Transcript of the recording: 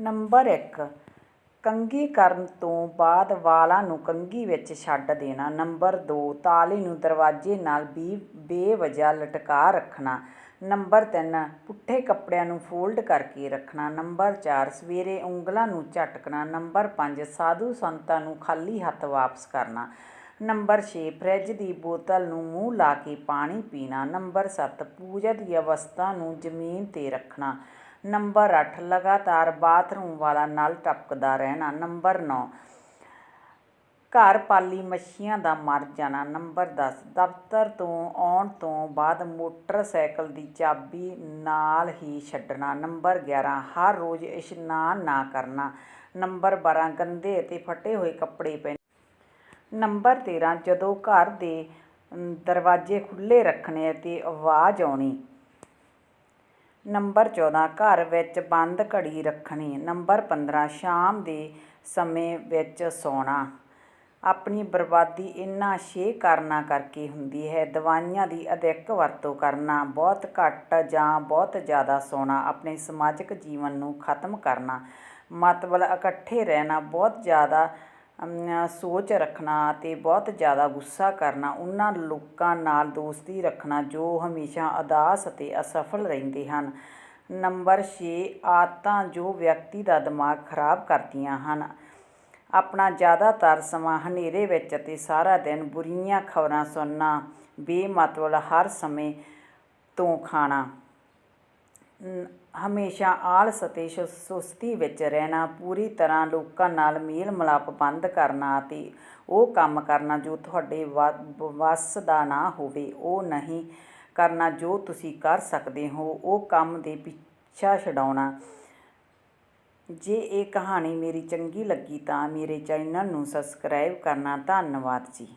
Number ਇੱਕ, ਕੰਘੀ ਕਰਨ ਤੋਂ ਬਾਅਦ ਵਾਲਾਂ ਨੂੰ ਕੰਘੀ ਵਿੱਚ ਛੱਡ ਦੇਣਾ। ਨੰਬਰ ਦੋ, ਤਾਲੀ ਨੂੰ ਦਰਵਾਜ਼ੇ ਨਾਲ ਬੀ, ਬੇਵਜ੍ਹਾ ਲਟਕਾ ਰੱਖਣਾ। ਨੰਬਰ ਤਿੰਨ, ਪੁੱਠੇ ਕੱਪੜਿਆਂ ਨੂੰ ਫੋਲਡ ਕਰਕੇ ਰੱਖਣਾ। ਨੰਬਰ ਚਾਰ, ਸਵੇਰੇ ਉਂਗਲਾਂ ਨੂੰ ਝਟਕਣਾ। ਨੰਬਰ ਪੰਜ, ਸਾਧੂ ਸੰਤਾਂ ਨੂੰ ਖਾਲੀ ਹੱਥ ਵਾਪਸ ਕਰਨਾ। ਨੰਬਰ 6 ਫਰਿੱਜ ਦੀ ਬੋਤਲ ਨੂੰ ਮੂੰਹ ਲਾ ਕੇ ਪਾਣੀ ਪੀਣਾ। ਨੰਬਰ 7 ਪੂਜਾ ਦੀ ਅਵਸਥਾ ਨੂੰ ਜ਼ਮੀਨ ਤੇ ਰੱਖਣਾ। ਨੰਬਰ ਅੱਠ, ਲਗਾਤਾਰ ਬਾਥਰੂਮ ਵਾਲਾ ਨਲ ਟਪਕਦਾ ਰਹਿਣਾ। ਨੰਬਰ 9 ਘਰ ਪਾਲੀ ਮੱਛੀਆਂ ਦਾ ਮਰ ਜਾਣਾ। ਨੰਬਰ 10 ਦਫ਼ਤਰ ਤੋਂ ਆਉਣ ਤੋਂ ਬਾਅਦ ਮੋਟਰਸਾਈਕਲ ਦੀ ਚਾਬੀ ਨਾਲ ਹੀ ਛੱਡਣਾ। ਨੰਬਰ 11 ਹਰ ਰੋਜ਼ ਇਸ਼ਨਾਨ ਨਾ ਕਰਨਾ। ਨੰਬਰ 12 ਗੰਦੇ ਅਤੇ ਫਟੇ ਹੋਏ ਕੱਪੜੇ ਪਹਿਨ ਨੰਬਰ 13 ਜਦੋਂ ਘਰ ਦੇ ਦਰਵਾਜ਼ੇ ਖੁੱਲ੍ਹੇ ਰੱਖਣੇ ਅਤੇ ਆਵਾਜ਼ ਆਉਣੀ। ਨੰਬਰ 14 ਘਰ ਵਿੱਚ ਬੰਦ ਘੜੀ ਰੱਖਣੀ। ਨੰਬਰ 15 ਸ਼ਾਮ ਦੇ ਸਮੇਂ ਵਿੱਚ ਸੌਣਾ। ਆਪਣੀ ਬਰਬਾਦੀ ਇਨ੍ਹਾਂ ਛੇ ਕਾਰਨਾਂ ਕਰਕੇ ਹੁੰਦੀ ਹੈ। ਦਵਾਈਆਂ ਦੀ ਅਧਿਕ ਵਰਤੋਂ ਕਰਨਾ, ਬਹੁਤ ਘੱਟ ਜਾਂ ਬਹੁਤ ਜ਼ਿਆਦਾ ਸੌਣਾ, ਆਪਣੇ ਸਮਾਜਿਕ ਜੀਵਨ ਨੂੰ ਖਤਮ ਕਰਨਾ ਮਤਲਬ ਇਕੱਠੇ ਰਹਿਣਾ, ਬਹੁਤ ਜ਼ਿਆਦਾ ਸੋਚ ਰੱਖਣਾ ਅਤੇ ਬਹੁਤ ਜ਼ਿਆਦਾ ਗੁੱਸਾ ਕਰਨਾ, ਉਹਨਾਂ ਲੋਕਾਂ ਨਾਲ ਦੋਸਤੀ ਰੱਖਣਾ ਜੋ ਹਮੇਸ਼ਾ ਉਦਾਸ ਅਤੇ ਅਸਫਲ ਰਹਿੰਦੇ ਹਨ। ਨੰਬਰ 6 ਆਦਤਾਂ ਜੋ ਵਿਅਕਤੀ ਦਾ ਦਿਮਾਗ ਖਰਾਬ ਕਰਦੀਆਂ ਹਨ। ਆਪਣਾ ਜ਼ਿਆਦਾਤਰ ਸਮਾਂ ਹਨੇਰੇ ਵਿੱਚ ਅਤੇ ਸਾਰਾ ਦਿਨ ਬੁਰੀਆਂ ਖਬਰਾਂ ਸੁਣਨਾ, ਬੇਮਤਲਬ ਹਰ ਸਮੇਂ ਤੋਂ ਖਾਣਾ। ਹਮੇਸ਼ਾ ਆਲਸ ਅਤੇ ਸੁ- ਸੁਸਤੀ ਵਿੱਚ ਰਹਿਣਾ, ਪੂਰੀ ਤਰ੍ਹਾਂ ਲੋਕਾਂ ਨਾਲ ਮੇਲ ਮਿਲਾਪ ਬੰਦ ਕਰਨਾ ਅਤੇ ਉਹ ਕੰਮ ਕਰਨਾ ਜੋ ਤੁਹਾਡੇ ਵ- ਵੱਸ ਦਾ ਨਾ ਹੋਵੇ, ਉਹ ਨਹੀਂ ਕਰਨਾ ਜੋ ਤੁਸੀਂ ਕਰ ਸਕਦੇ ਹੋ। ਉਹ ਕੰਮ ਦੇ ਪਿੱਛਾ ਛਡਾਉਣਾ। ਜੇ ਇਹ ਕਹਾਣੀ ਮੇਰੀ ਚੰਗੀ ਲੱਗੀ ਤਾਂ ਮੇਰੇ ਚੈਨਲ ਨੂੰ ਸਬਸਕ੍ਰਾਈਬ ਕਰਨਾ। ਧੰਨਵਾਦ ਜੀ।